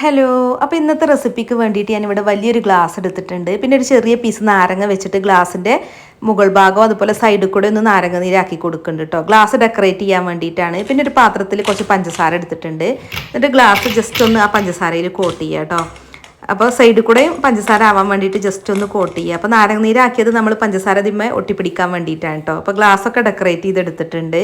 Hello അപ്പോൾ ഇന്നത്തെ റെസിപ്പിക്ക് വേണ്ടിയിട്ട് ഞാനിവിടെ വലിയൊരു ഗ്ലാസ് എടുത്തിട്ടുണ്ട്. പിന്നെ ഒരു ചെറിയ പീസ് നാരങ്ങ വെച്ചിട്ട് ഗ്ലാസിന്റെ മുകൾ ഭാഗം അതുപോലെ സൈഡിൽ കൂടെ ഒന്ന് നാരങ്ങ നീരാക്കി കൊടുക്കുന്നുണ്ട് കേട്ടോ ഗ്ലാസ് ഡെക്കറേറ്റ് ചെയ്യാൻ വേണ്ടിയിട്ടാണ്. പിന്നെ ഒരു പാത്രത്തിൽ കുറച്ച് പഞ്ചസാര എടുത്തിട്ടുണ്ട്. എന്നിട്ട് ഗ്ലാസ് ജസ്റ്റ് ഒന്ന് ആ പഞ്ചസാരയിൽ കോട്ട് ചെയ്യുക കേട്ടോ അപ്പോൾ സൈഡിൽ കൂടെയും പഞ്ചസാര ആവാൻ വേണ്ടിയിട്ട് ജസ്റ്റ് ഒന്ന് കോട്ട് ചെയ്യുക അപ്പോൾ നാരങ്ങ നീരാക്കിയത് നമ്മൾ പഞ്ചസാര തിമ്മ ഒട്ടിപ്പിടിക്കാൻ വേണ്ടിയിട്ടാണ് കേട്ടോ അപ്പോൾ ഗ്ലാസ്സൊക്കെ ഡെക്കറേറ്റ് ചെയ്തെടുത്തിട്ടുണ്ട്.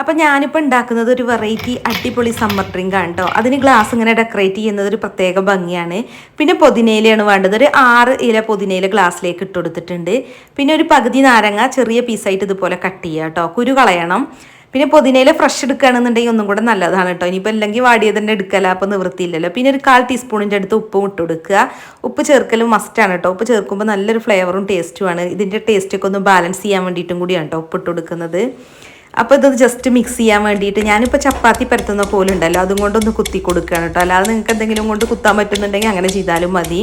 അപ്പം ഞാനിപ്പോൾ ഉണ്ടാക്കുന്നത് ഒരു വെറൈറ്റി അടിപൊളി സമ്മർ ഡ്രിങ്ക് ആണ് കേട്ടോ അതിന് ഗ്ലാസ് ഇങ്ങനെ ഡെക്കറേറ്റ് ചെയ്യുന്നത് ഒരു പ്രത്യേക ഭംഗിയാണ്. പിന്നെ പുതിനയിലയാണ് വേണ്ടത്. ഒരു ആറ് ഇല പുതിനയില ഗ്ലാസ്സിലേക്ക് ഇട്ട് കൊടുത്തിട്ടുണ്ട്. പിന്നെ ഒരു പകുതി നാരങ്ങ ചെറിയ പീസായിട്ട് ഇതുപോലെ കട്ട് ചെയ്യുക കേട്ടോ കുരു കളയണം. പിന്നെ പുതിനയില ഫ്രഷ് എടുക്കുകയാണെന്നുണ്ടെങ്കിൽ ഒന്നും കൂടെ നല്ലതാണ് കേട്ടോ ഇനിയിപ്പോൾ അല്ലെങ്കിൽ വാടിയത് തന്നെ എടുക്കല അപ്പോൾ നിവൃത്തിയില്ലല്ലോ. പിന്നെ ഒരു കാൽ ടീസ്പൂണിന്റെ അടുത്ത് ഉപ്പും ഇട്ട് കൊടുക്കുക. ഉപ്പ് ചേർക്കലും മസ്റ്റാണ് കേട്ടോ ഉപ്പ് ചേർക്കുമ്പോൾ നല്ലൊരു ഫ്ലേവറും ടേസ്റ്റുമാണ് ഇതിന്റെ ടേസ്റ്റൊക്കെ ഒന്ന് ബാലൻസ് ചെയ്യാൻ വേണ്ടിയിട്ടും കൂടിയാണ് കേട്ടോ ഉപ്പ് ഇട്ട് കൊടുക്കുന്നത്. അപ്പോൾ ഇത് ജസ്റ്റ് മിക്സ് ചെയ്യാൻ വേണ്ടിയിട്ട് ഞാനിപ്പോൾ ചപ്പാത്തി പരത്തുന്ന പോലെ ഉണ്ടല്ലോ അതും കൊണ്ടൊന്ന് കുത്തി കൊടുക്കുകയാണ് കേട്ടോ. അല്ലാതെ നിങ്ങൾക്ക് എന്തെങ്കിലും കൊണ്ട് കുത്താൻ പറ്റുന്നുണ്ടെങ്കിൽ അങ്ങനെ ചെയ്താലും മതി.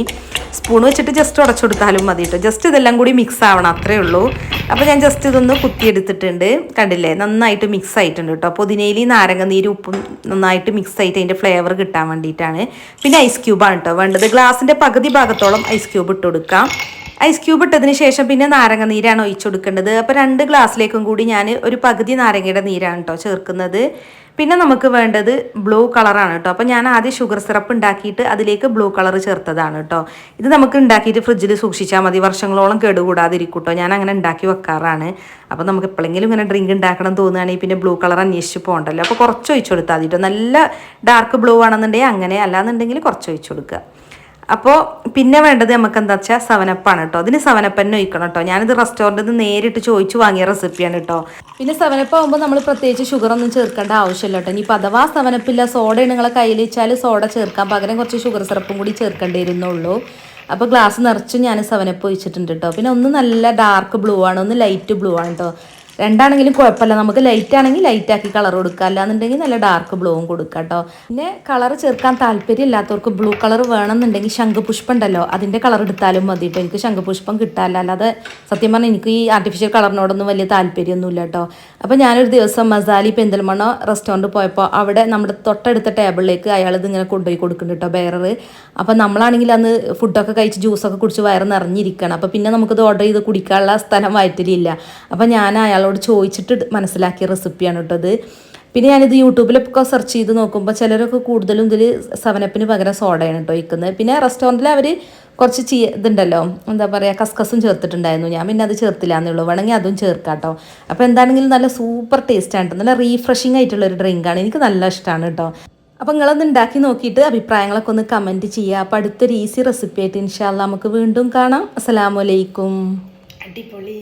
സ്പൂൺ വെച്ചിട്ട് ജസ്റ്റ് ഉടച്ചു കൊടുത്താലും മതി കേട്ടോ. ജസ്റ്റ് ഇതെല്ലാം കൂടി മിക്സ് ആവണം അത്രേ ഉള്ളൂ. അപ്പോൾ ഞാൻ ജസ്റ്റ് ഇതൊന്ന് കുത്തിയെടുത്തിട്ടുണ്ട് കണ്ടില്ലേ? നന്നായിട്ട് മിക്സ് ആയിട്ടുണ്ട് കേട്ടോ. പുതിനയിൽ നാരങ്ങ നീര് ഉപ്പും നന്നായിട്ട് മിക്സ് ആയിട്ട് അതിന്റെ ഫ്ലേവർ കിട്ടാൻ വേണ്ടിയിട്ടാണ്. പിന്നെ ഐസ് ക്യൂബാണ് കേട്ടോ വേണ്ടത്. ഗ്ലാസിന്റെ പകുതി ഭാഗത്തോളം ഐസ് ക്യൂബ് ഇട്ട് കൊടുക്കാം. ഐസ് ക്യൂബ് ഇട്ടതിന് ശേഷം പിന്നെ നാരങ്ങ നീരാണ് ഒഴിച്ചു കൊടുക്കേണ്ടത് അപ്പോൾ രണ്ട് ഗ്ലാസ്സിലേക്കും കൂടി ഞാൻ ഒരു പകുതി നാരങ്ങയുടെ നീരാണ് കേട്ടോ ചേർക്കുന്നത്. പിന്നെ നമുക്ക് വേണ്ടത് ബ്ലൂ കളറാണ് കേട്ടോ അപ്പോൾ ഞാൻ ആദ്യം ഷുഗർ സിറപ്പ് ഉണ്ടാക്കിയിട്ട് അതിലേക്ക് ബ്ലൂ കളർ ചേർത്തതാണ് കേട്ടോ ഇത് നമുക്ക് ഉണ്ടാക്കിയിട്ട് ഫ്രിഡ്ജിൽ സൂക്ഷിച്ചാൽ മതി. വർഷങ്ങളോളം കേടുകൂടാതിരിക്കും കേട്ടോ ഞാൻ അങ്ങനെ ഉണ്ടാക്കി വെക്കാറാണ്. അപ്പോൾ നമുക്ക് എപ്പോഴെങ്കിലും ഇങ്ങനെ ഡ്രിങ്ക് ഉണ്ടാക്കണം തോന്നുകയാണെങ്കിൽ പിന്നെ ബ്ലൂ കളർ അന്വേഷിച്ച് പോകണ്ടല്ലോ. അപ്പോൾ കുറച്ച് ഒഴിച്ചു കൊടുത്താൽ മതി കേട്ടോ നല്ല ഡാർക്ക് ബ്ലൂ ആണെന്നുണ്ടെങ്കിൽ അങ്ങനെ അല്ലാന്നുണ്ടെങ്കിൽ കുറച്ച് ഒഴിച്ചു കൊടുക്കുക അപ്പോൾ പിന്നെ വേണ്ടത് നമുക്ക് എന്താ വെച്ചാൽ സെവനപ്പാണ് കേട്ടോ അതിന് സെവനപ്പന്നെ ഒഴിക്കണം കേട്ടോ ഞാനിത് റെസ്റ്റോറന്റിൽ നിന്ന് നേരിട്ട് ചോദിച്ചു വാങ്ങിയ റെസിപ്പിയാണ് കേട്ടോ പിന്നെ സെവനപ്പ് ആകുമ്പോൾ നമ്മൾ പ്രത്യേകിച്ച് ഷുഗർ ഒന്നും ചേർക്കേണ്ട ആവശ്യമില്ല കേട്ടോ ഇനിയിപ്പോൾ അഥവാ സെവനപ്പില്ല സോഡ നിങ്ങളെ കയ്യിൽ വെച്ചാൽ സോഡ ചേർക്കാൻ പകരം കുറച്ച് ഷുഗർ സിറപ്പും കൂടി ചേർക്കേണ്ടി വരുന്നുള്ളൂ. അപ്പോൾ ഗ്ലാസ് നിറച്ച് ഞാൻ സെവനപ്പ് ഒഴിച്ചിട്ടുണ്ട് കേട്ടോ പിന്നെ ഒന്ന് നല്ല ഡാർക്ക് ബ്ലൂ ആണ് ഒന്ന് ലൈറ്റ് ബ്ലൂ ആണ് കേട്ടോ രണ്ടാണെങ്കിലും കുഴപ്പമില്ല. നമുക്ക് ലൈറ്റ് ആണെങ്കിൽ ലൈറ്റ് ആക്കി കളർ കൊടുക്കുക അല്ലാന്നുണ്ടെങ്കിൽ നല്ല ഡാർക്ക് ബ്ലൂവും കൊടുക്കുക കേട്ടോ പിന്നെ കളർ ചേർക്കാൻ താല്പര്യം ഇല്ലാത്തവർക്ക് ബ്ലൂ കളർ വേണമെന്നുണ്ടെങ്കിൽ ശംഖുപുഷ്പം ഉണ്ടല്ലോ. അതിന്റെ കളർ എടുത്താലും മതി കേട്ടോ എനിക്ക് ശംഖുപുഷ്പം കിട്ടാല്ല അല്ലാതെ സത്യം പറഞ്ഞാൽ എനിക്ക് ഈ ആർട്ടിഫിഷ്യൽ കളറിനോടൊന്നും വലിയ താല്പര്യമൊന്നുമില്ല കേട്ടോ അപ്പോൾ ഞാനൊരു ദിവസം മസാലി പെന്തൽമണ്ണ റെസ്റ്റോറന്റ് പോയപ്പോൾ അവിടെ നമ്മുടെ തൊട്ടടുത്ത ടേബിളിലേക്ക് അയാൾ ഇതിങ്ങനെ കൊണ്ടുപോയി കൊടുക്കുന്നുണ്ട് കേട്ടോ ബെയറർ അപ്പോൾ നമ്മളാണെങ്കിൽ അന്ന് ഫുഡൊക്കെ കഴിച്ച് ജ്യൂസൊക്കെ കുടിച്ച് വയറ് നിറഞ്ഞിരിക്കണം അപ്പോൾ പിന്നെ നമുക്കിത് ഓർഡർ ചെയ്ത് കുടിക്കാനുള്ള സ്ഥലം വയറ്റിലില്ല. അപ്പോൾ ഞാൻ അയാളോട് ചോദിച്ചിട്ട് മനസ്സിലാക്കിയ റെസിപ്പിയാണ് കേട്ടോ ഇത്. പിന്നെ ഞാനിത് യൂട്യൂബിലൊക്കെ സെർച്ച് ചെയ്ത് നോക്കുമ്പോൾ ചിലരൊക്കെ കൂടുതലും ഇതിൽ സെവനപ്പിന് പകരം സോഡയാണ് കേട്ടോ വയ്ക്കുന്നത്. പിന്നെ റെസ്റ്റോറന്റിൽ അവർ കുറച്ച് ചീ ഇതുണ്ടല്ലോ എന്താ പറയുക കസ്കസും ചേർത്തിട്ടുണ്ടായിരുന്നു. ഞാൻ പിന്നെ അത് ചേർത്തില്ല എന്നുള്ളൂ. വേണമെങ്കിൽ അതും ചേർക്കാം കേട്ടോ. അപ്പോൾ എന്താണെങ്കിലും നല്ല സൂപ്പർ ടേസ്റ്റ് ആണ് നല്ല റീഫ്രഷിംഗ് ആയിട്ടുള്ള ഒരു ഡ്രിങ്കാണ് എനിക്ക് നല്ല ഇഷ്ടമാണ് കേട്ടോ. അപ്പോൾ നിങ്ങളൊന്ന് ഉണ്ടാക്കി നോക്കിയിട്ട് അഭിപ്രായങ്ങളൊക്കെ ഒന്ന് കമന്റ് ചെയ്യുക. അപ്പോൾ അടുത്തൊരു ഈസി റെസിപ്പി ആയിട്ട് ഇൻഷാല്ല നമുക്ക് വീണ്ടും കാണാം. അസ്സലാമലൈക്കും അടിപൊളി.